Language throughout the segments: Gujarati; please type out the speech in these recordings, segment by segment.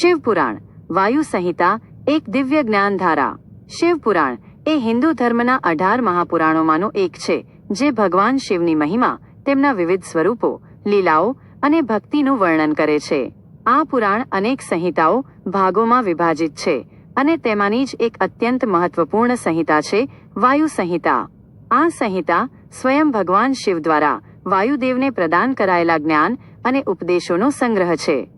શિવપુરાણ વાયુ સંહિતા, એક દિવ્ય જ્ઞાનધારા. શિવપુરાણ એ હિન્દુ ધર્મના અઢાર મહાપુરાણોમાંનું એક છે, જે ભગવાન શિવની મહિમા, તેમના વિવિધ સ્વરૂપો, લીલાઓ અને ભક્તિનું વર્ણન કરે છે. આ પુરાણ અનેક સંહિતાઓ, ભાગોમાં વિભાજિત છે અને તેમાંની જ એક અત્યંત મહત્વપૂર્ણ સંહિતા છે, વાયુ સંહિતા. આ સંહિતા સ્વયં ભગવાન શિવ દ્વારા વાયુદેવને પ્રદાન કરાયેલા જ્ઞાન અને ઉપદેશોનો સંગ્રહ છે.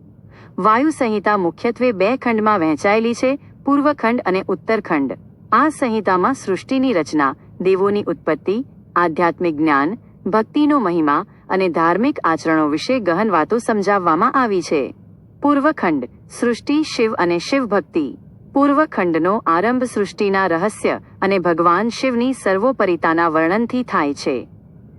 વાયુ સંહિતા મુખ્યત્વે બે ખંડમાં વહેંચાયેલી છે, પૂર્વખંડ અને ઉત્તરખંડ. આ સંહિતામાં સૃષ્ટિની રચના, દેવોની ઉત્પત્તિ, આધ્યાત્મિક જ્ઞાન, ભક્તિનો મહિમા અને ધાર્મિક આચરણો વિશે ગહન વાતો સમજાવવામાં આવી છે. પૂર્વખંડ, સૃષ્ટિ, શિવ અને શિવ ભક્તિ પૂર્વખંડનો આરંભ સૃષ્ટિના રહસ્ય અને ભગવાન શિવની સર્વોપરિતાના વર્ણનથી થાય છે.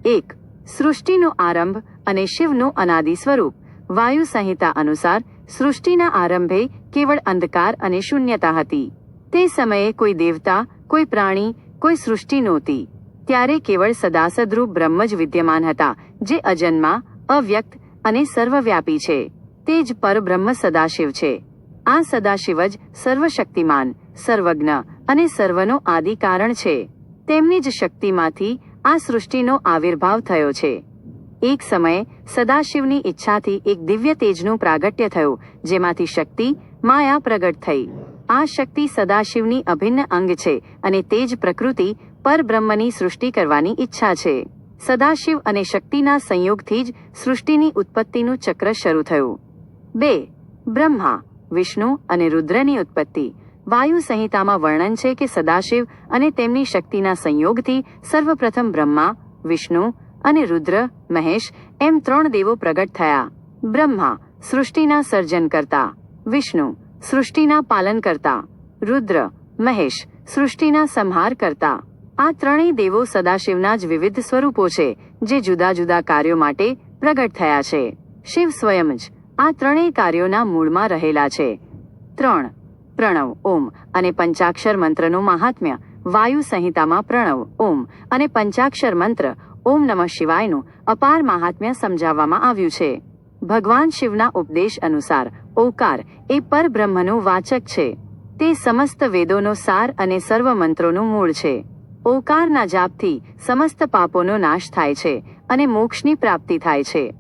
એક, સૃષ્ટિનો આરંભ અને શિવનું અનાદિ સ્વરૂપ. વાયુ સંહિતા અનુસાર સૃષ્ટિના આરંભે કેવળ અંધકાર અને શૂન્યતા હતી. તે સમયે કોઈ દેવતા, કોઈ પ્રાણી, કોઈ સૃષ્ટિ નહોતી. ત્યારે કેવળ સદાસદરૂપ બ્રહ્મ જ વિદ્યમાન હતા, જે અજન્મા, અવ્યક્ત અને સર્વવ્યાપી છે. તે જ પરબ્રહ્મ સદાશિવ છે. આ સદાશિવ જ સર્વશક્તિમાન, સર્વજ્ઞ અને સર્વનો આદિ કારણ છે. તેમની જ શક્તિમાંથી આ સૃષ્ટિનો આવિર્ભાવ થયો છે. એક સમયે સદાશિવની ઈચ્છાથી એક દિવ્ય તેજનું પ્રાગટ્ય થયું, જેમાંથી શક્તિ, માયા પ્રગટ થઈ. આ શક્તિ સદાશિવની અભિન્ન અંગ છે અને તે જ પ્રકૃતિ પરબ્રહ્મની સૃષ્ટિ કરવાની ઈચ્છા છે. સદાશિવ અને શક્તિના સંયોગથી જ સૃષ્ટિની ઉત્પત્તિનું ચક્ર શરૂ થયું. બે. બ્રહ્મા, વિષ્ણુ અને રુદ્રની ઉત્પત્તિ. વાયુ સંહિતામાં વર્ણન છે કે સદાશિવ અને તેમની શક્તિના સંયોગથી સર્વપ્રથમ બ્રહ્મા, વિષ્ણુ અને રુદ્ર, મહેશ એમ ત્રણ દેવો પ્રગટ થયા. બ્રહ્મા સૃષ્ટિના સર્જન કરતા. વિષ્ણુ સૃષ્ટિના પાલન કરતા. રુદ્ર, મહેશ સૃષ્ટિના સંહાર કરતા. આ ત્રણેય દેવો સદાશિવના જ વિવિધ સ્વરૂપો છે, જે જુદા જુદા કાર્યો માટે પ્રગટ થયા છે. શિવ સ્વયં જ આ ત્રણેય કાર્યોના મૂળમાં રહેલા છે. ત્રણ. પ્રણવ, ઓમ અને પંચાક્ષર મંત્રનું મહાત્મ્ય. વાયુ સંહિતામાં પ્રણવ, ઓમ અને પંચાક્ષર મંત્ર ઓમ નમઃ શિવાયનું અપાર મહાત્મ્ય સમજાવવામાં આવ્યું છે. ભગવાન શિવના ઉપદેશ અનુસાર ઓકાર એ પરબ્રહ્મનું વાચક છે. તે સમસ્ત વેદોનો સાર અને સર્વ મંત્રોનું મૂળ છે. ઓકારના જાપથી સમસ્ત પાપોનો નાશ થાય છે અને મોક્ષની પ્રાપ્તિ થાય છે.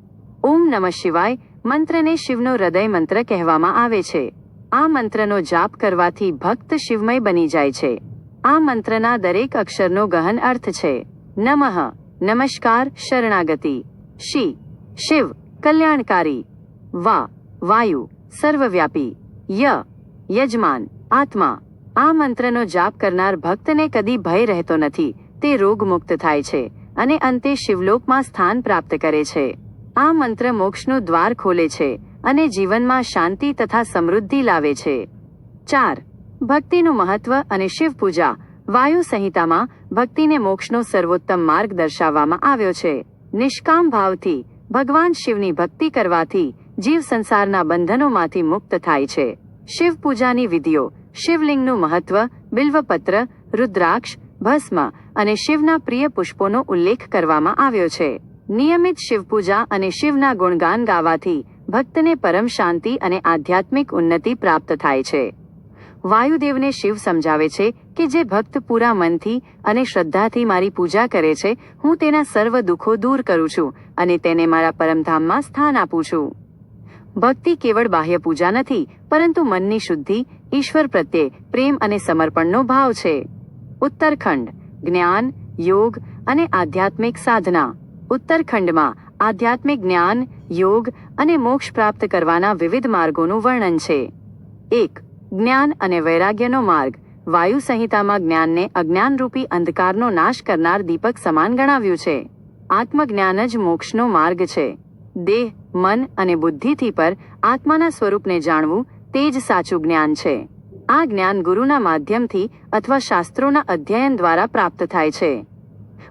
ઓમ નમઃ શિવાય મંત્રને શિવનો હૃદય મંત્ર કહેવામાં આવે છે. આ મંત્રનો જાપ કરવાથી ભક્ત શિવમય બની જાય છે. આ મંત્રના દરેક અક્ષરનો ગહન અર્થ છે. નમઃ. નમસ્કાર, શરણાગતિ. શી શિવ કલ્યાણકારી. વા, વાયુ, સર્વવ્યાપી. ય, યજમાન, આત્મા. આ મંત્રનો જાપ કરનાર ભક્તને કદી ભય રહેતો નથી, તે રોગમુક્ત થાય છે અને અંતે શિવલોકમાં સ્થાન પ્રાપ્ત કરે છે. આ મંત્ર મોક્ષનું દ્વાર ખોલે છે અને જીવનમાં શાંતિ તથા સમૃદ્ધિ લાવે છે. ચાર, ભક્તિનું મહત્વ અને શિવ પૂજા વાયુ સંહિતામાં ભક્તિને મોક્ષનો સર્વોત્તમ માર્ગ દર્શાવવામાં આવ્યો છે. નિષ્કામ ભાવથી ભગવાન શિવની ભક્તિ કરવાથી જીવ સંસારના બંધનોમાંથી મુક્ત થાય છે. શિવ પૂજાની વિધિઓ, શિવલિંગનું મહત્વ, બિલ્વપત્ર, રુદ્રાક્ષ, ભસ્મ અને શિવના પ્રિય પુષ્પોનો ઉલ્લેખ કરવામાં આવ્યો છે. નિયમિત શિવપૂજા અને શિવના ગુણગાન ગાવાથી ભક્તને પરમ શાંતિ અને આધ્યાત્મિક ઉન્નતિ પ્રાપ્ત થાય છે. વાયુદેવને શિવ સમજાવે છે કે જે ભક્ત પૂરા મનથી અને શ્રદ્ધાથી મારી પૂજા કરે છે, હું તેના સર્વ દુઃખો દૂર કરું છું અને તેને મારા પરમધામમાં સ્થાન આપું છું. ભક્તિ કેવળ બાહ્ય પૂજા નથી, પરંતુ મનની શુદ્ધિ, ઈશ્વર પ્રત્યે પ્રેમ અને સમર્પણનો ભાવ છે. ઉત્તરખંડ, જ્ઞાન, યોગ અને આધ્યાત્મિક સાધના. ઉત્તરખંડમાં આધ્યાત્મિક જ્ઞાન, યોગ અને મોક્ષ પ્રાપ્ત કરવાના વિવિધ માર્ગોનું વર્ણન છે. એક જ્ઞાન અને વૈરાગ્યનો માર્ગ. વાયુ સંહિતામાં જ્ઞાનને અજ્ઞાનરૂપી અંધકારનો નાશ કરનાર દીપક સમાન ગણાવ્યું છે. આત્મજ્ઞાન જ મોક્ષનો માર્ગ છે. દેહ, મન અને બુદ્ધિથી પર આત્માના સ્વરૂપને જાણવું તે જ સાચું જ્ઞાન છે. આ જ્ઞાન ગુરુના માધ્યમથી અથવા શાસ્ત્રોના અધ્યયન દ્વારા પ્રાપ્ત થાય છે.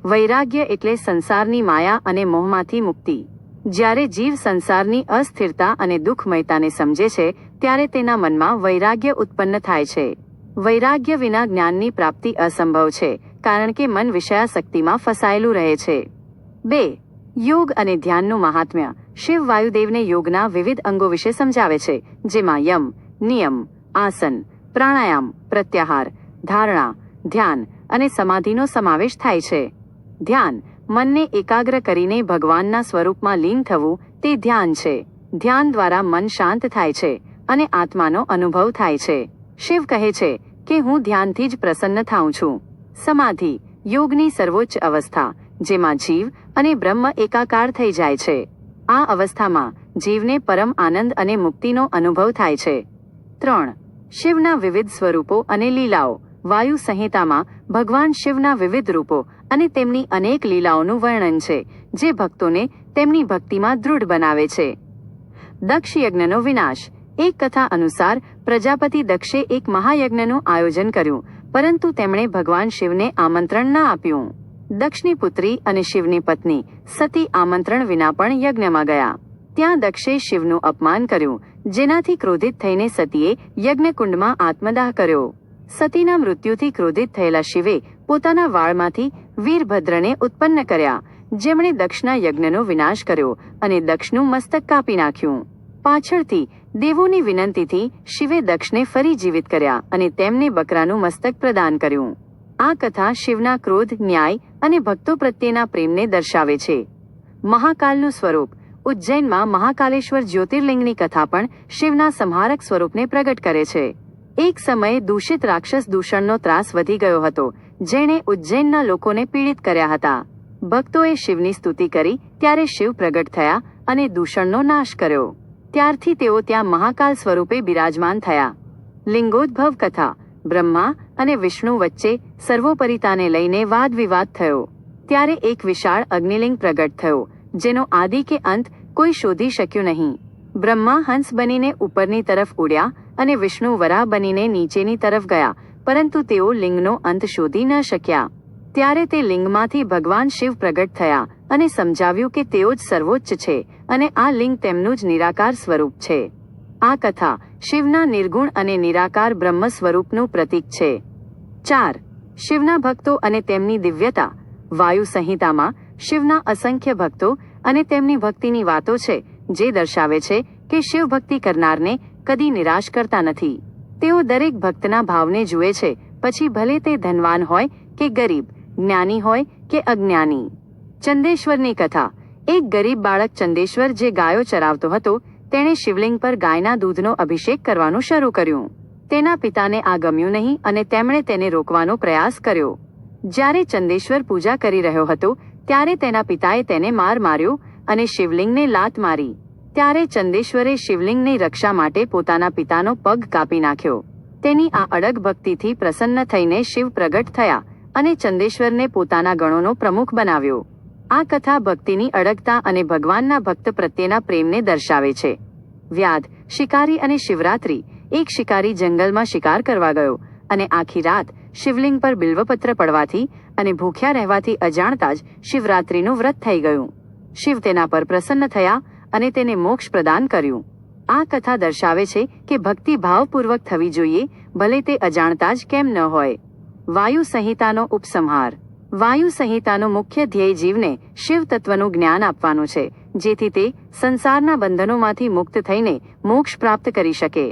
વૈરાગ્ય એટલે સંસારની માયા અને મોહમાંથી મુક્તિ. જ્યારે જીવ સંસારની અસ્થિરતા અને દુઃખમયતાને સમજે છે, ત્યારે તેના મનમાં વૈરાગ્ય ઉત્પન્ન થાય છે. વૈરાગ્ય વિના જ્ઞાનની પ્રાપ્તિ અસંભવ છે, કારણ કે મન વિષયાશક્તિમાં ફસાયેલું રહે છે. બે, યોગ અને ધ્યાનનું મહાત્મ્ય. શિવ વાયુદેવને યોગના વિવિધ અંગો વિશે સમજાવે છે, જેમાં યમ, નિયમ, આસન, પ્રાણાયામ, પ્રત્યાહાર, ધારણા, ધ્યાન અને સમાધિનો સમાવેશ થાય છે. ધ્યાન. મનને એકાગ્ર કરીને ભગવાનના સ્વરૂપમાં લીન થવું તે ધ્યાન છે. ધ્યાન દ્વારા મન શાંત થાય છે અને આત્માનો અનુભવ થાય છે. શિવ કહે છે કે હું ધ્યાનથી જ પ્રસન્ન થાઉં છું. સમાધિ, યોગની સર્વોચ્ચ અવસ્થા, જેમાં જીવ અને બ્રહ્મ એકાકાર થઈ જાય છે. આ અવસ્થામાં જીવને પરમ આનંદ અને મુક્તિનો અનુભવ થાય છે. ત્રણ, શિવના વિવિધ સ્વરૂપો અને લીલાઓ. વાયુ સંહિતામાં ભગવાન શિવના વિવિધ રૂપો અને તેમની અનેક લીલાઓનું વર્ણન છે, જે ભક્તોને તેમની ભક્તિમાં દૃઢ બનાવે છે. દક્ષ યજ્ઞનો વિનાશ. એક કથા અનુસાર પ્રજાપતિ દક્ષે એક મહાયજ્ઞનું આયોજન કર્યું, પરંતુ તેમણે ભગવાન શિવને આમંત્રણ ન આપ્યું. દક્ષની પુત્રી અને શિવની પત્ની સતી આમંત્રણ વિના પણ યજ્ઞમાં ગયા. ત્યાં દક્ષે શિવનું અપમાન કર્યું, જેનાથી ક્રોધિત થઈને સતીએ યજ્ઞકુંડમાં આત્મદાહ કર્યો. સતીના મૃત્યુથી ક્રોધિત થયેલા શિવે પોતાના વાળમાંથી વીરભદ્રને ઉત્પન્ન કર્યા. જેમણે દક્ષના યજ્ઞનો વિનાશ કર્યો અને દક્ષનું મસ્તક કાપી નાખ્યું. પાછળથી દેવોની વિનંતીથી શિવે દક્ષને ફરી જીવિત કર્યા અને તેમને બકરાનું મસ્તક પ્રદાન કર્યું. આ કથા શિવના ક્રોધ, ન્યાય અને ભક્તો પ્રત્યેના પ્રેમને દર્શાવે છે. મહાકાલનું સ્વરૂપ. ઉજ્જૈનમાં મહાકાલેશ્વર જ્યોતિર્લિંગની કથા પણ શિવના સંહારક સ્વરૂપને પ્રગટ કરે છે. એક સમયે દૂષિત રાક્ષસ દૂષણનો ત્રાસ વધી ગયો હતો, જેણે ઉજ્જૈનના લોકોને પીડિત કર્યા હતા. ભક્તોએ શિવની સ્તુતિ કરી, ત્યારે શિવ પ્રગટ થયા અને દૂષણનો નાશ કર્યો. ત્યારથી તેઓ ત્યાં મહાકાલ સ્વરૂપે બિરાજમાન થયા. લિંગોદ્ભવ કથા, બ્રહ્મા અને વિષ્ણુ વચ્ચે સર્વોપરિતાને લઈને વાદ વિવાદ થયો. ત્યારે એક વિશાળ અગ્નિલિંગ પ્રગટ થયો, જેનો આદિ કે અંત કોઈ શોધી શક્યું નહીં. બ્રહ્મા હંસ બનીને ઉપરની તરફ ઉડ્યા અને વિષ્ણુ વરાહ બનીને નીચેની તરફ ગયા, પરંતુ તેઓ લિંગનો અંત શોધી ન શક્યા. ત્યારે તે લિંગમાંથી ભગવાન શિવ પ્રગટ થયા અને સમજાવ્યું કે તેઓ જ સર્વોચ્ચ છે અને આ લિંગ તેમનું જ નિરાકાર સ્વરૂપ છે. આ કથા શિવના નિર્ગુણ અને નિરાકાર બ્રહ્મ સ્વરૂપનું પ્રતીક છે. ચાર. શિવના ભક્તો અને તેમની દિવ્યતા. વાયુ સંહિતામાં શિવના અસંખ્ય ભક્તો અને તેમની ભક્તિની વાતો છે, જે દર્શાવે છે કે શિવ ભક્તિ કરનારને કદી નિરાશ કરતા નથી. તેઓ દરેક ભક્તના ભાવને જુએ છે. પછી ભલે તે ધનવાન હોય કે ગરીબ, જ્ઞાની હોય કે અજ્ઞાની. ચંદેશ્વરની કથા. એક ગરીબ બાળક ચંદેશ્વર જે ગાયો ચરાવતો હતો, તેણે શિવલિંગ પર ગાયના દૂધનો અભિષેક કરવાનું શરૂ કર્યું. તેના પિતાને આ ગમ્યું નહીં અને તેમણે તેને રોકવાનો પ્રયાસ કર્યો. જ્યારે ચંદેશ્વર પૂજા કરી રહ્યો હતો, ત્યારે તેના પિતાએ તેને માર માર્યો અને શિવલિંગને લાત મારી. ત્યારે ચંદેશ્વરે શિવલિંગની રક્ષા માટે પોતાના પિતાનો પગ કાપી નાખ્યો. તેની આ અડગ ભક્તિથી પ્રસન્ન થઈને શિવ પ્રગટ થયા અને ચંદેશ્વરને પોતાના ગણોનો પ્રમુખ બનાવ્યો. આ કથા ભક્તિની અડગતા અને ભગવાનના ભક્ત પ્રત્યેના પ્રેમને દર્શાવે છે. વ્યાધ, શિકારી અને શિવરાત્રી એક શિકારી જંગલમાં શિકાર કરવા ગયો અને આખી રાત શિવલિંગ પર બિલ્વપત્ર પડવાથી અને ભૂખ્યા રહેવાથી અજાણતા જ શિવરાત્રીનું વ્રત થઈ ગયું. શિવ તેના પર પ્રસન્ન થયા અને તેને મોક્ષ પ્રદાન કર્યું. આ કથા દર્શાવે છે કે ભક્તિ ભાવપૂર્વક થવી જોઈએ, ભલે તે અજાણતા જ કેમ ન હોય. વાયુ સંહિતાનો ઉપસંહાર. વાયુ સંહિતાનો મુખ્ય ધ્યેય જીવને શિવ તત્વનું જ્ઞાન આપવાનું છે, જેથી તે સંસારના બંધનોમાંથી મુક્ત થઈને મોક્ષ પ્રાપ્ત કરી શકે.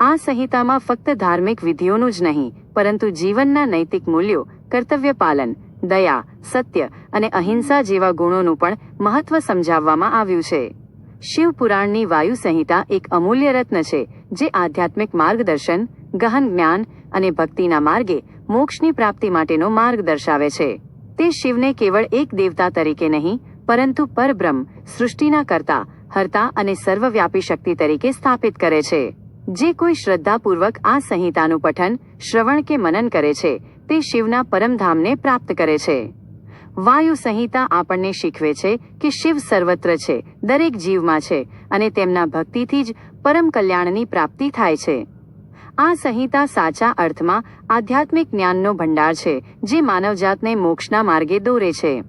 આ સંહિતામાં ફક્ત ધાર્મિક વિધિઓનું જ નહીં, પરંતુ જીવનના નૈતિક મૂલ્યો, કર્તવ્ય પાલન, દયા, સત્ય અને અહિંસા જેવા ગુણોનું પણ મહત્વ સમજાવવામાં આવ્યું છે. શિવ પુરાણની વાયુ સંહિતા એક અમૂલ્ય રત્ન છે, જે આધ્યાત્મિક માર્ગદર્શન, ગહન જ્ઞાન અને ભક્તિના માર્ગે મોક્ષની પ્રાપ્તિ માટેનો માર્ગ દર્શાવે છે. તે શિવને કેવળ એક દેવતા તરીકે નહીં, પરંતુ પરબ્રહ્મ, સૃષ્ટિના કરતા, હર્તા અને સર્વવ્યાપી શક્તિ તરીકે સ્થાપિત કરે છે. જે કોઈ શ્રદ્ધાપૂર્વક આ સંહિતાનું પઠન, શ્રવણ કે મનન કરે છે, તે શિવના પરમધામને પ્રાપ્ત કરે છે. વાયુ સંહિતા આપણને શીખવે છે કે શિવ સર્વત્ર છે, દરેક જીવમાં છે અને તેમના ભક્તિથી જ પરમ કલ્યાણની પ્રાપ્તિ થાય છે. આ સંહિતા સાચા અર્થમાં આધ્યાત્મિક જ્ઞાનનો ભંડાર છે, જે માનવજાતને મોક્ષના માર્ગે દોરે છે.